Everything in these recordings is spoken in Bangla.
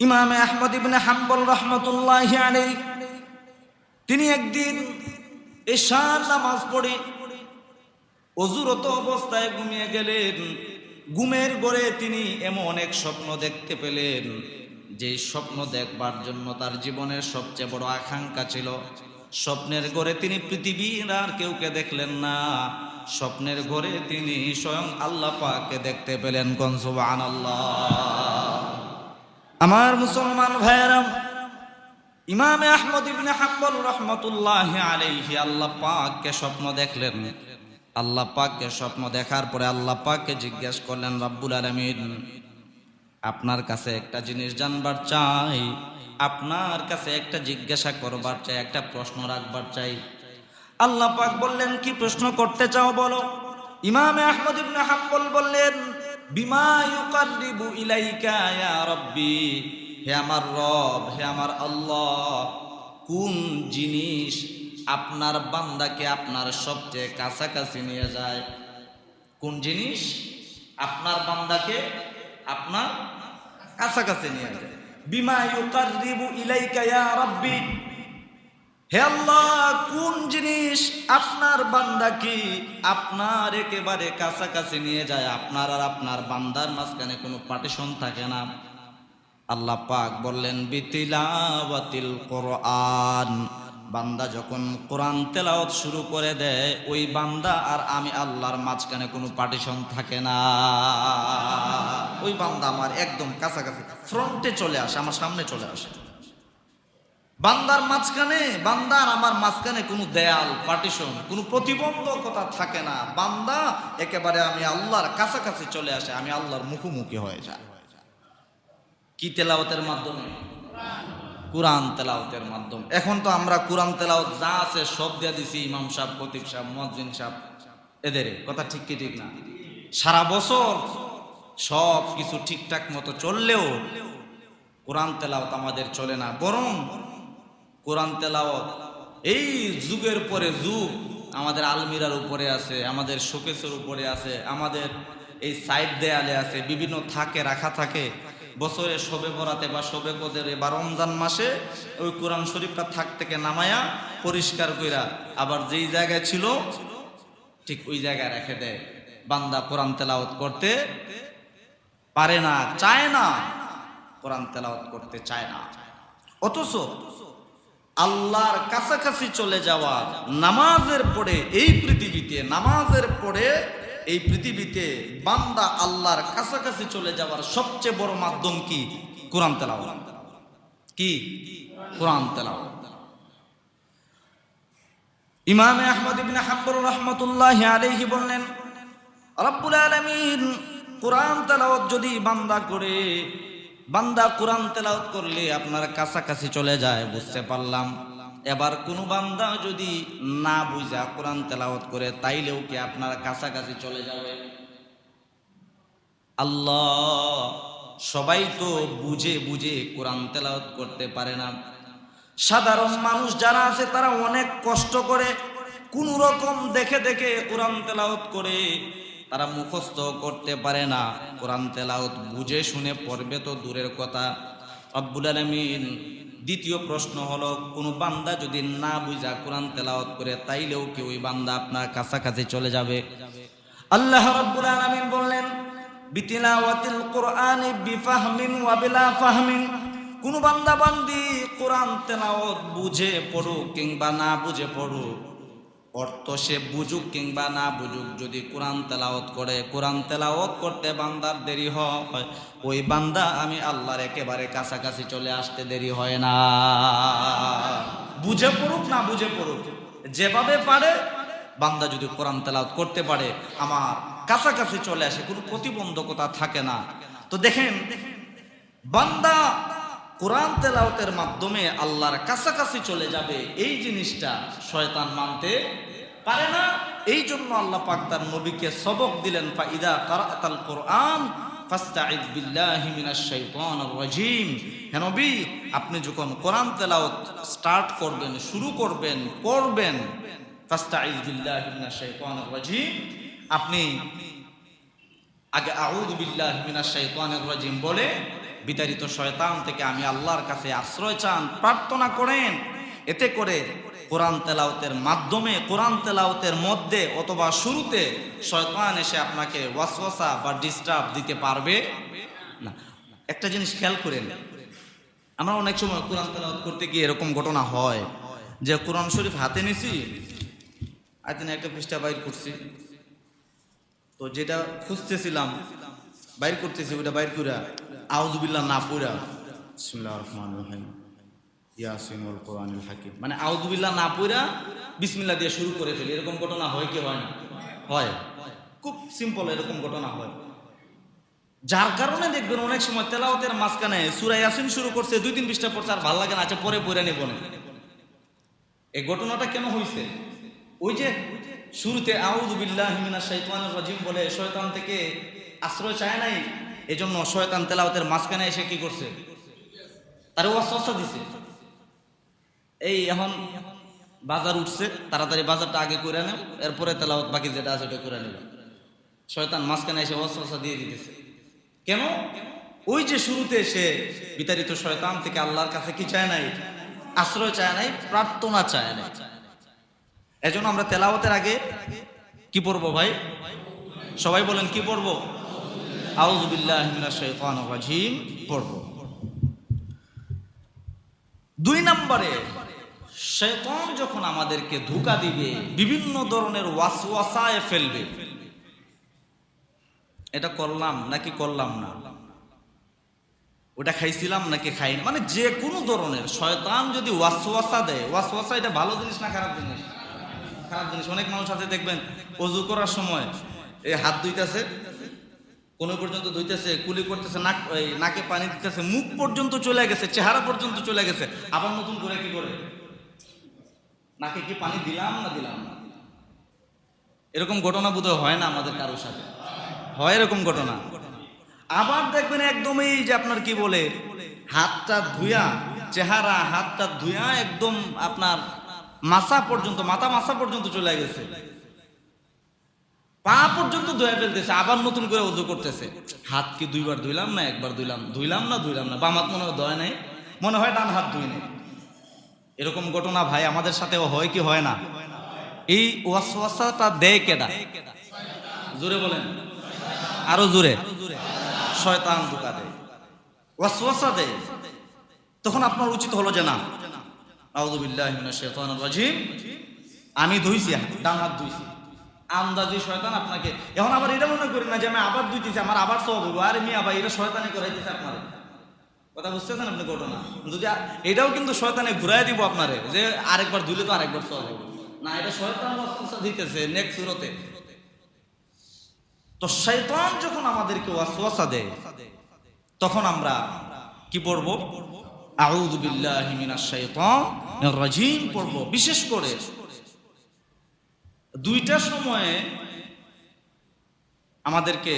ইমামে আহমদ ইবনে হাম্বল রহমতুল্লাহ তিনি একদিন এশার নামাজ পড়ে অজুরত অবস্থায় ঘুমিয়ে গেলেন। ঘুমের গড়ে তিনি এমন এক স্বপ্ন দেখতে পেলেন, যে স্বপ্ন দেখবার জন্য তার জীবনের সবচেয়ে বড় আকাঙ্ক্ষা ছিল। স্বপ্নের ঘরে তিনি পৃথিবীর আর কেউকে দেখলেন না। স্বপ্নের ঘরে তিনি স্বয়ং আল্লাহ পাককে দেখতে পেলেন কনসুবান আল্লাহ আমার মুসলমান ভাইয়েরাম, ইমামে আহমদ ইবনে হাম্বল রহমতুল্লাহ আলাইহি আল্লাহ পাককে স্বপ্ন দেখলেন। আল্লাহ পাককে স্বপ্ন দেখার পরে আল্লাহ পাককে জিজ্ঞেস করলেন, রাব্বুল আলামিন, আপনার কাছে একটা জিনিস জানবার চাই, আপনার কাছে একটা জিজ্ঞাসা করবার চাই, একটা প্রশ্ন রাখবার চাই। আল্লাহ পাক বললেন, কি প্রশ্ন করতে চাও বলো? ইমামে আহমদ ইবনে হাম্বল বললেন বিমা ইলাইকা হে হে কোন জিনিস আপনার বান্দাকে আপনার সবচেয়ে কাছাকাছি নিয়ে যায়? কোন জিনিস আপনার বান্দাকে আপনার কাছাকাছি নিয়ে যায়? বিমা ইউকাররিবু ইলাইকা ইয়া রাব্বি। হে আল্লাহ, কোন জিনিস আপনার বান্দাকে আপনার একেবারে কাছাকাছি নিয়ে যায়? আপনার আর আপনার বান্দার মাঝখানে কোনো পার্টিশন থাকে না। আল্লাহ পাক বললেন, বিতিলাওয়াতিল কোরআন। বান্দা যখন কোরআন তেলাওয়াত শুরু করে দেয়, ওই বান্দা আর আমি আল্লাহর মাঝখানে কোনো পার্টিশন থাকে না। ওই বান্দা আমার একদম কাছাকাছি ফ্রন্টে চলে আসে, আমার সামনে চলে আসে। বান্দার মাঝখানে, বান্দার আমার মাঝখানে কোনো দেয়াল পার্টিশন কোনো প্রতিবন্ধকতা থাকে না। বান্দা একেবারে আমি আল্লাহর কাছাকাছি চলে আসে, আমি আল্লাহর মুখোমুখি হয়ে যায় কি তেলাওতের মাধ্যমে? কোরআন তেলাওতের মাধ্যমে। এখন তো আমরা কোরআন তেলাওত যা আছে সব দিয়ে দিছি, ইমাম সাহেব কতিব সাহেব মজ্জিন সাহেব। এদের কথা ঠিক কি ঠিক না? সারা বছর সব কিছু ঠিকঠাক মতো চললেও কোরআন তেলাওত আমাদের চলে না, বরং কোরআন তেলাওত এই যুগের পরে যুগ আমাদের আলমিরার উপরে আছে, আমাদের শোকেসের উপরে আছে, আমাদের এই সাইড দেয়ালে আছে, বিভিন্ন থাকে, রাখা থাকে। বছরে শবে বরাতে বা শবে কদরে বা রমজান মাসে ওই কোরআন শরীফটা থাক থেকে নামায়া পরিষ্কার কইরা আবার যেই জায়গায় ছিল, ঠিক ওই জায়গায় রেখে দেয়। বান্দা কোরআন তেলাওত করতে পারে না, চায় না। কোরআন তেলাওত করতে চায় না। অথচ আল্লাহর কাছাকাছি চলে যাওয়া নামাজের পরে এই পৃথিবীতে, নামাজের পরে এই পৃথিবীতে বান্দা আল্লাহর কাছাকাছি চলে যাওয়ার সবচেয়ে বড় মাধ্যম কি? কোরআন তেলাওয়াত। কি? কোরআন তেলাওয়াত। ইমামে আহমদ ইবনে হাম্বল রহমতুল্লাহ আলাইহি বললেন, রব্বুল আলামিন, কোরআন তেলাওয়াত যদি বান্দা করে বান্দা কোরআন তেলাওয়াত করলে আপনার কাছাকাছি চলে যায়, বুঝতে পারলাম। এবার কোনো বান্দা যদি না বুঝা কোরআন তেলাওয়াত করে, তাইলেও কি আপনার কাছাকাছি চলে যাবে? আল্লাহ, সবাই তো বুঝে বুঝে কোরআন তেলাওয়াত করতে পারে না। সাধারণ মানুষ যারা আছে, তারা অনেক কষ্ট করে, কোন রকম দেখে দেখে কোরআন তেলাওত করে। তারা মুখস্থ করতে পারে না। কোরআন তেলাউত বুঝে শুনে পড়বে তো দূরের কথা। আব্বুল আলমিন দ্বিতীয় প্রশ্ন হলো, কোনো বান্দা যদি না বুঝা কোরআন তেলাওত করে, তাইলেও কি ওই বান্দা আপনার কাছাকাছি চলে যাবে? আল্লাহ রাব্বুল আলামিন বললেন, বিতিলাওয়াতিল কোরআনি বিফাহমিন ওয়া ফাহমিন। কোন বান্দা বান্দি কোরআন তেলাওয়াত বুঝে পড়ুক কিংবা না বুঝে পড়ুক অর্থ সে বুঝুক কিংবা না বুঝুক, যদি কোরআন তেলাওয়াত করে, কোরআন তেলাওয়াত করতে বান্দার দেরি হয়, ওই বান্দা আমি আল্লাহর একেবারে কাছাকাছি চলে আসতে দেরি হয় না। বুঝে পড়ুক না বুঝে পড়ুক, যেভাবে পারে, বান্দা যদি কোরআন তেলাওয়াত করতে পারে, আমার কাছাকাছি চলে আসে, কোনো প্রতিবন্ধকতা থাকে না। তো দেখেন, বান্দা কোরআন তেলাওতের মাধ্যমে আল্লাহর কাছাকাছি চলে যাবে, এই জিনিসটা শয়তান মানতে পারে না। এই জন্য আল্লাহ পাক তার নবীকে সবক দিলেন, ফাইদা কারাতাল কোরআন আপনি যখন কোরআন তেলাওত স্টার্ট করবেন, শুরু করবেন, পড়বেন আপনি আগে আউযু বিল্লাহি বলে বিতাড়িত শয়তান থেকে আমি আল্লাহর কাছে আশ্রয় চান, প্রার্থনা করেন। এতে করে কোরআন তেলাওতের মাধ্যমে, কোরআন তেলাওতের মধ্যে অথবা শুরুতে শয়তান এসে আপনাকে ওয়াসওয়াসা বা ডিস্টার্ব দিতে পারবে না। একটা জিনিস খেয়াল করেন, আমরা অনেক সময় কোরআন তেলাওয়াত করতে গিয়ে এরকম ঘটনা হয় যে কোরআন শরীফ হাতে নিছি আয়তনে একটা পৃষ্ঠা বাইর করছি। তো যেটা খুঁজতেছিলাম, বাইর করতেছি ওটা বাইর কইরা আউজুবিল্লাহ না পুরা বিসমিল্লাহির রহমানির রহিম। ইয়াসিন ওয়াল কোরআনিল হাকিম। মানে আউজুবিল্লাহ না পুরা বিসমিল্লাহ দিয়ে শুরু করে ফেলি। এরকম ঘটনা হয় কি হয় না? হয়। খুব সিম্পল এরকম ঘটনা হয়। যার কারণে দেখবেন অনেক সময় তেলাওয়াতের মাঝখানে সূরা ইয়াসিন শুরু করছে দুই তিন পৃষ্ঠা পড়ছে আর ভালো লাগে না আচ্ছা পরে পড়ে নেব না। এই ঘটনাটা কেন হয়েছে ওই যে শুরুতে আউযুবিল্লাহি মিনাশ শাইতানির রাজিম বলে শয়তান থেকে আশ্রয় চায় নাই এজন্য শয়তান তেলাওতের মাঝখানে এসে কি করছে? তারে ওয়াসওয়াসা দিছে। এই এখন বাজার উঠছে, তাড়াতাড়ি বাজারটা আগে করে নেব এরপরে তেলাওত বাকি যেটা আছে ওটা করে নেব। শয়তান মাঝখানে এসে ওয়াসওয়াসা দিয়ে দিতেছে। কেন? ওই যে শুরুতে সে বিতাড়িত শয়তান থেকে আল্লাহর কাছে কি চায় নাই? আশ্রয় চায় নাই, প্রার্থনা চায় নাই। এজন্য আমরা তেলাওতের আগে কি পড়ব ভাই? সবাই বলেন কি পড়ব? দুই নম্বরে, শয়তান যখন আমাদেরকে ধোঁকা দিবে, বিভিন্ন ধরনের ওয়াসওয়াসায় ফেলবে। এটা করলাম নাকি করলাম না? ওটা খাইছিলাম নাকি খাইনি? মানে যে কোনো ধরনের, শয়তান যদি ওয়াসওয়াসা দেয়, ওয়াসওয়াসা এটা ভালো জিনিস না খারাপ জিনিস? খারাপ জিনিস। অনেক মানুষ আছে, দেখবেন অজু করার সময়, এই হাত ধুইতেছে কোনো পর্যন্ত ধুইতেছে, কুলি করতেছে, নাক নাকে পানি দিতেছে, মুখ পর্যন্ত চলে গেছে, চেহারা পর্যন্ত চলে গেছে, আবার নতুন করে কি করে? নাকে কি পানি দিলাম না দিলাম না? এরকম ঘটনা বোধহয় হয় না আমাদের কারোর সাথে। হয় এরকম ঘটনা। আবার দেখবেন একদমই যে আপনার কি বলে, হাতটা ধুয়া চেহারা, হাতটা ধুয়া একদম আপনার মাথা পর্যন্ত, মাথা মাথা পর্যন্ত চলে গেছে। পা পর্যন্ত ধুয়ে ফেলতেছে, আবার নতুন করে উজু করতেছে। হাত কি দুইবার ধুইলাম না একবার ধুইলাম? ধুইলাম না ধুইলাম না। বাম হাত মনে হয় ধয় নাই, মনে হয় ডান হাত ধুই নাই। এরকম ঘটনা ভাই, আমাদের সাথেও হয় কি হয় না? এই ওয়াসওয়াসাটা দেয় কেডা? জোরে বলেন। আরও জোরে। শয়তান ধোকা দেয়। ওয়াসওয়াসা দেয়। তখন আপনার উচিত হলো যে না। আউযুবিল্লাহি মিনাশ শাইতানির রাজিম। আমি ধুইছি, ডান হাত ধুইছি। আন্দাজি শয়তান আপনাকে। এখন আবার এটা মনে করি না যে আমি আবার ধুইতেছি আমার আবার সব হইব। আরে মি আবার এটা শয়তানি করাইতেছে আপনারে। কথা বুঝতেছেন আপনি ঘটনা? যদি এটাও কিন্তু শয়তানে ঘুরাই দিব আপনারে, যে আরেকবার ধুইলে তো আরেকবার সব হবে না, এটা শয়তান দিতেছে নেক্সট সুরতে। তো শয়তান যখন আমাদেরকে ওয়াসওয়াসা দেয়, তখন আমরা কি পড়ব? আউযু বিল্লাহি মিনাশ শাইতানির রাজিম পড়ব। বিশেষ করে দুইটা সময়ে আমাদেরকে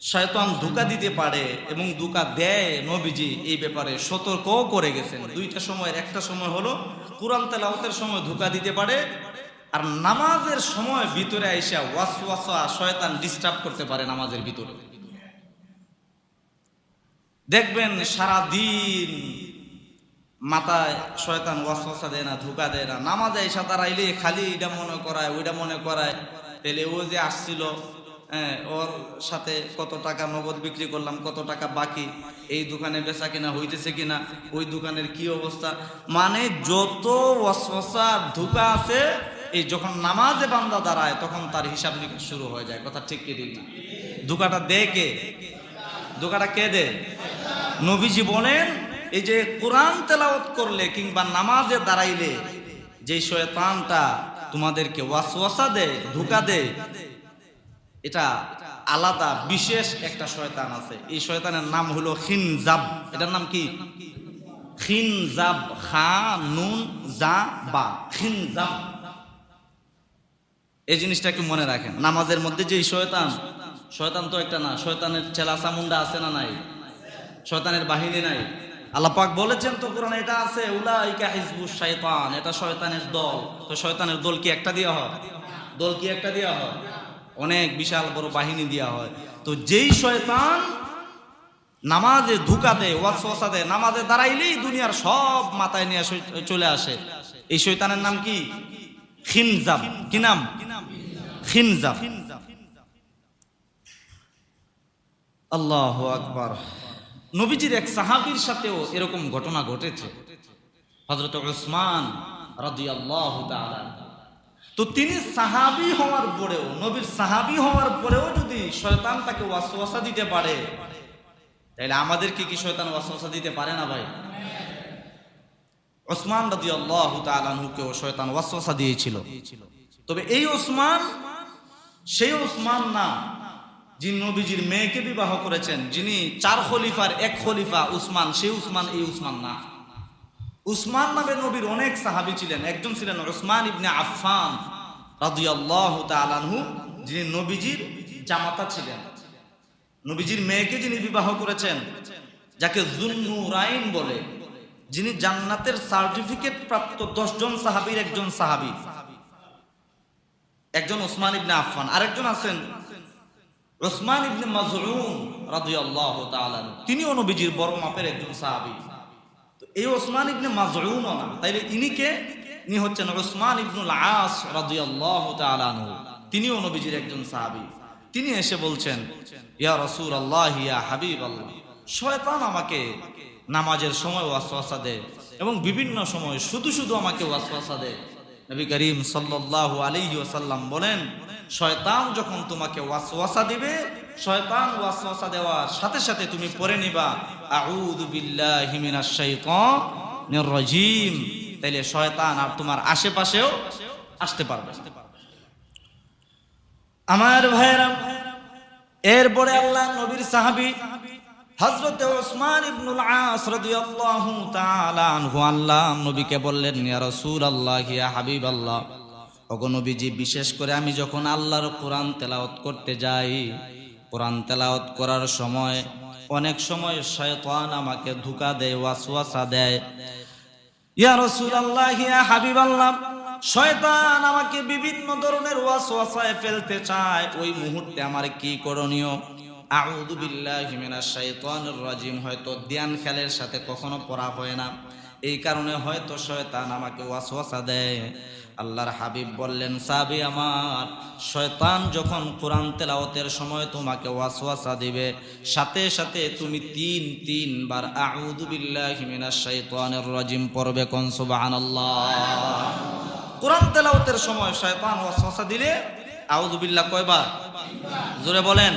শয়তান ধোকা দিতে পারে এবং ধোকা দেয় নবীজি এই ব্যাপারে সতর্কও করে গেছেন। দুইটা সময়ের, একটা সময় হলো কোরআন তেলাওয়াতের সময় ধোকা দিতে পারে আর নামাজের সময় ভিতরে আইসা ওয়াসওয়াসা শয়তান ডিস্টার্ব করতে পারে নামাজের ভিতরে। দেখবেন সারা দিন মাথায় শয়তান ওয়াসওয়াসা দেয় না, ধোকা দেয় না। নামাজে এসা দাঁড়াইলে খালি এটা মনে করায়, ওইটা মনে করায়। তাহলে ও যে আসছিল হ্যাঁ ওর সাথে কত টাকা নগদ বিক্রি করলাম, কত টাকা বাকি, এই দোকানে বেচা কিনা, হইতেছে কিনা, ওই দোকানের কি অবস্থা? মানে যত ওয়াসওয়াসা ধোকা আছে, এই যখন নামাজে বান্দা দাঁড়ায়, তখন তার হিসাব নিকাশ শুরু হয়ে যায়। কথা ঠিক কি ঠিক না? ধোকাটা দে কে? ধোকাটা কে দে? নবীজি বলেন এই যে কোরআন তেলাওত করলে কিংবা নামাজে দাঁড়াইলে যে শয়তানটা তোমাদেরকে ওয়াসওয়াসা দেয়, ধোকা দেয়, এটা আলাদা, বিশেষ একটা শয়তান আছে। এই শয়তানের নাম হলো খিনজাব। এটার নাম কি? খিনজাব, খা, নুন, জা, বা। খিনজাব। এই জিনিসটা একটু মনে রাখেন। নামাজের মধ্যে যে শয়তান শয়তান তো একটা না, শয়তানের চেলা চামুন্ডা আছে না নাই? শয়তানের বাহিনী নাই? আল্লাহ পাক বলেছেন তো কোরআনে এটা আছে, উলাইকা হিজবুশ শয়তান এটা শয়তানের দল। তো শয়তানের দল কি একটা দেওয়া হয়? দল কি একটা দেওয়া হয়? অনেক বিশাল বড় বাহিনী দেওয়া হয়। তো যেই শয়তান নামাজে ধোকা দেয় ওয়াসওয়াসা দেয়, নামাজে দাঁড়াইলেই দুনিয়ার সব মাথায় নিয়ে চলে আসে। এই শৈতানের নাম কি? খিনজাব। কি নাম? খিনজাব। আল্লাহ আকবার। নবীজির এক সাহাবীর সাথেও এরকম ঘটনা ঘটেছে। হজরত তাআলা তো তিনি সাহাবি হওয়ার পরেও, নবীর সাহাবী হওয়ার পরেও যদি শয়তান তাকে ওয়াসওয়াসা দিতে পারে তাহলে আমাদের কি কি শয়তান ওয়াসওয়াসা দিতে পারে না ভাই? ওসমান তাআলা আনহুকেও শয়তান ওয়াসওয়াসা দিয়েছিল। তবে এই ওসমান সেই ওসমান না যিনি নবীজির মেয়েকে বিবাহ করেছেন, যিনি চার খলিফার এক খলিফা উসমান, সেই উসমান এই উসমান না। উসমান নামে নবীর অনেক সাহাবী ছিলেন। একজন ছিলেন উসমান ইবনে আফফান রাদিয়াল্লাহু তাআলা আনহু, যিনি নবীজির জামাতা ছিলেন। নবীজির মেয়েকে যিনি বিবাহ করেছেন, যাকে জুন্নুরাইন বলে, যিনি জান্নাতের সার্টিফিকেট প্রাপ্ত দশজন সাহাবীর একজন সাহাবী। একজন ওসমান ইবনে আফফান। আরেকজন আছেন ওসমান ইবনে মাজরুম রাদিয়াল্লাহু তাআলা। তিনিও নবীজির বড় মাপের একজন সাহাবী। তো এই ওসমান ইবনে মাজরুম তাইলে ইনি কে? ইনি হচ্ছেন ওসমান ইবনুল আস রাদিয়াল্লাহু তাআলা তিনিও নবীজির একজন সাহাবী। তিনি এসে বলছেন, ইয়া রাসূল আল্লাহ ইয়া হাবিব আল্লাহ শয়তান আমাকে নামাজের সময় ওয়াসওয়াসা দেয় এবং বিভিন্ন সময় শুধু শুধু আমাকে ওয়াসওয়াসা দেয় নবী করিম সাল্লাল্লাহু আলাইহি ওয়াসাল্লাম বলেন শয়তান যখন তোমাকে ওয়াসওয়াসা দিবে, শয়তান ওয়াসওয়াসা দেওয়ার সাথে সাথে তুমি পড়ে নিবা, আউযু বিল্লাহি মিনাশ শাইতানির রাজিম তাইলে শয়তান আর তোমার আশেপাশেও আসতে পারবে। আমার ভাইরা এরপরে আল্লাহ নবীর সাহাবী হযরত ওসমান ইবনুল আস রাদিয়াল্লাহু তাআলা আনহু আল্লাহ নবীকে বললেন, ইয়া রাসূলুল্লাহ, ইয়া হাবিবাল্লাহ ওগো বিশেষ করে আমি যখন আল্লাহর কোরআন তেলাওয়াত করতে যাই, কোরআন তেলাওয়াত করার সময় অনেক সময় শয়তান আমাকে ধোঁকা দেয়, ওয়াসওয়াসা দেয়। ইয়া রাসূলুল্লাহ, ইয়া হাবিবাল্লাহ, শয়তান আমাকে বিভিন্ন ধরনের ওয়াসওয়াসায় ফেলতে চায়। ওই মুহূর্তে আমার কি করণীয়? আউযু বিল্লাহি মিনাশ শাইতানির রাজিম, হয়তো ধ্যান খেলের সাথে কখনো পড়া হয় না। এই কারণে হয়তো শয়তান আমাকে ওয়াসওয়াসা দেয়। আল্লাহর হাবিব বললেন সাবি আমার, শয়তান যখন কোরআন তেলাওয়াতের সময় তোমাকে ওয়াসওয়াসা দিবে, সাথে সাথে তুমি তিন তিন বার আউযু বিল্লাহি মিনাশ শাইতানির রাজিম পড়বে কোন? সুবহানাল্লাহ। কোরআন তেলাওয়াতের সময় শয়তান ওয়াসওয়াসা দিলে আউযু বিল্লাহ কয়বার? জোরে বলেন।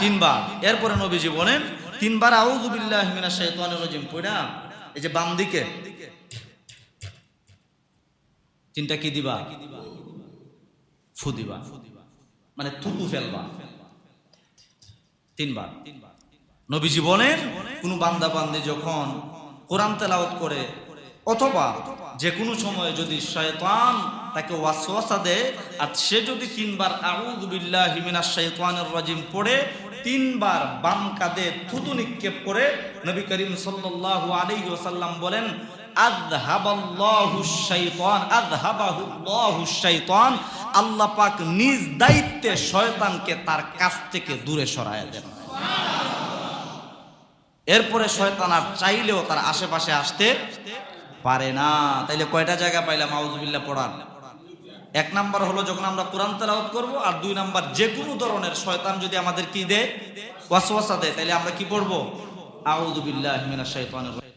তিনবার। এরপরে নবীজি বলেন, তিনবার আউযু বিল্লাহি মিনাশ শাইতানির রাজিম, পড়া এই যে বাম দিকে। তিনটা কি দিবা? ফু দিবা। মানে থুতু ফেলবা। তিনবার। নবীজি বলেন কোন বান্দা বান্দি যখন কোরআন তেলাওয়াত করে, অথবা যে কোনো সময় যদি শয়তান তাকে ওয়াসওয়াসা দেয়, আর সে যদি তিনবার আউযু বিল্লাহি মিনাশ শাইতানির রাজিম পড়ে তিনবার বাম কাঁধে থুতু নিক্ষেপ করে নবী করিম সাল্লাল্লাহু আলাইহি ওয়াসাল্লাম বলেন নিজ দায়িত্বে শয়তানকে তার কাছ থেকে দূরে সরায় দেন। এরপরে শয়তান আর চাইলেও তার আশেপাশে আসতে পারে না। তাইলে কয়টা জায়গা পাইলাম? আউজুবিল্লাহ পড়ার এক নাম্বার হলো যখন আমরা কোরআন তেলাওয়াত করব, আর দুই নাম্বার যে কোনো ধরনের শয়তান যদি আমাদের কি দেয়? ওয়াসওয়াসা দেয় তাহলে আমরা কি পড়ব? আউযু বিল্লাহি মিনাশ শাইতানির